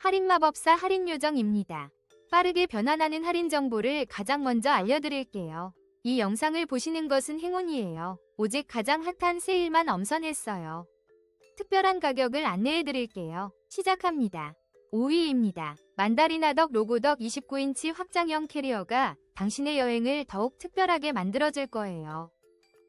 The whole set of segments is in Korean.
할인 마법사 할인 요정입니다. 빠르게 변환하는 할인 정보를 가장 먼저 알려드릴게요. 이 영상을 보시는 것은 행운이에요. 오직 가장 핫한 세일만 엄선했어요. 특별한 가격을 안내해드릴게요. 시작합니다. 5위입니다. 만다리나덕 로고덕 29인치 확장형 캐리어가 당신의 여행을 더욱 특별하게 만들어줄 거예요.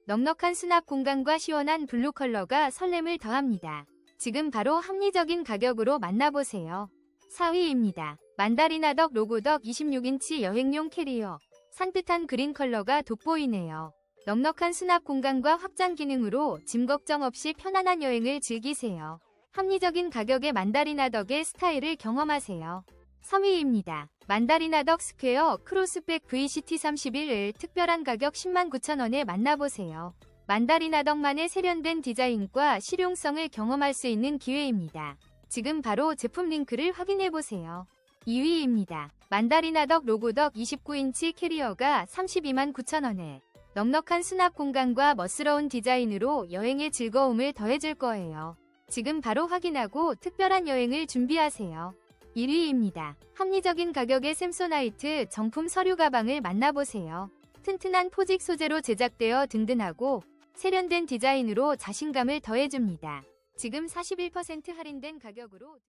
넉넉한 수납 공간과 시원한 블루 컬러가 설렘을 더합니다. 지금 바로 합리적인 가격으로 만나보세요. 4위입니다. 만다리나덕 로고덕 26인치 여행용 캐리어. 산뜻한 그린 컬러가 돋보이네요. 넉넉한 수납 공간과 확장 기능으로 짐 걱정 없이 편안한 여행을 즐기세요. 합리적인 가격의 만다리나덕의 스타일을 경험하세요. 3위입니다. 만다리나덕 스퀘어 크로스백 VCT31을 특별한 가격 109,000원에 만나보세요. 만다리나덕만의 세련된 디자인과 실용성을 경험할 수 있는 기회입니다. 지금 바로 제품 링크를 확인해보세요. 2위입니다. 만다리나덕 로고덕 29인치 캐리어가 32만 9천원에 넉넉한 수납 공간과 멋스러운 디자인으로 여행의 즐거움을 더해줄 거예요. 지금 바로 확인하고 특별한 여행을 준비하세요. 1위입니다. 합리적인 가격의 샘소나이트 정품 서류 가방을 만나보세요. 튼튼한 포직 소재로 제작되어 든든하고 세련된 디자인으로 자신감을 더해줍니다. 지금 41% 할인된 가격으로